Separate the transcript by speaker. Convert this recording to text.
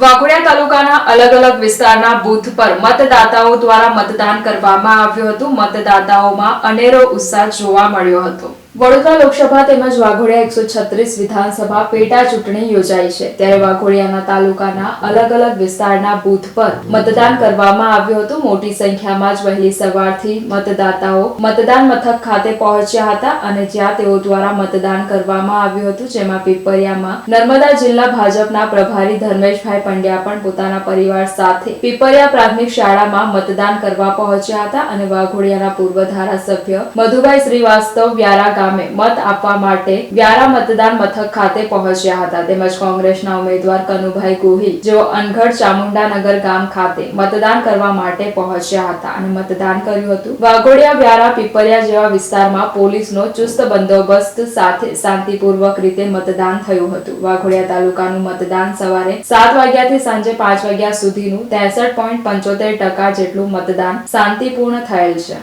Speaker 1: વાઘોડિયા તાલુકાના અલગ અલગ વિસ્તારના બૂથ પર મતદાતાઓ દ્વારા મતદાન કરવામાં આવ્યું હતું. મતદાતાઓમાં અનેરો ઉત્સાહ જોવા મળ્યો હતો. વડોદરા લોકસભા તેમજ વાઘોડિયા એકસો છત્રીસ વિધાનસભા પેટા ચૂંટણી યોજાઈ છે. ત્યારે વાઘોડિયાના તાલુકાના અલગ અલગ વિસ્તારના બૂથ પર મતદાન કરવામાં આવ્યું હતું. મોટી સંખ્યામાં જ વહેલી સવારથી મતદાતાઓ મતદાન મથક ખાતે પહોંચ્યા હતા અને જ્યાં તેઓ દ્વારા મતદાન કરવામાં આવ્યું હતું, જેમાં પીપરિયામાં નર્મદા જિલ્લા ભાજપના પ્રભારી ધર્મેશભાઈ પંડ્યા પણ પોતાના પરિવાર સાથે પીપરિયા પ્રાથમિક શાળામાં મતદાન કરવા પહોંચ્યા હતા અને વાઘોડિયાના પૂર્વ ધારાસભ્ય મધુભાઈ શ્રીવાસ્તવ વ્યારા ગામે મત આપવા માટે વ્યારા મતદાન મથક ખાતે પહોંચ્યા હતા. તેમજ કોંગ્રેસના ઉમેદવાર કનુભાઈ ગોહિલ જેઓ અનગઢ ચામુંડાનગર ગામ ખાતે મતદાન કરવા માટે પહોંચ્યા હતા અને મતદાન કર્યું હતું. વાઘોડિયા વ્યારા પીપરિયા જેવા વિસ્તારમાં પોલીસનો ચુસ્ત બંદોબસ્ત સાથે શાંતિપૂર્વક રીતે મતદાન થયું હતું. વાઘોડિયા તાલુકાનું મતદાન સવારે સાત વાગ્યાથી સાંજે પાંચ વાગ્યા સુધીનું ત્રેસઠ પોઈન્ટ પંચોતેર ટકા જેટલું મતદાન શાંતિપૂર્ણ થયેલ છે.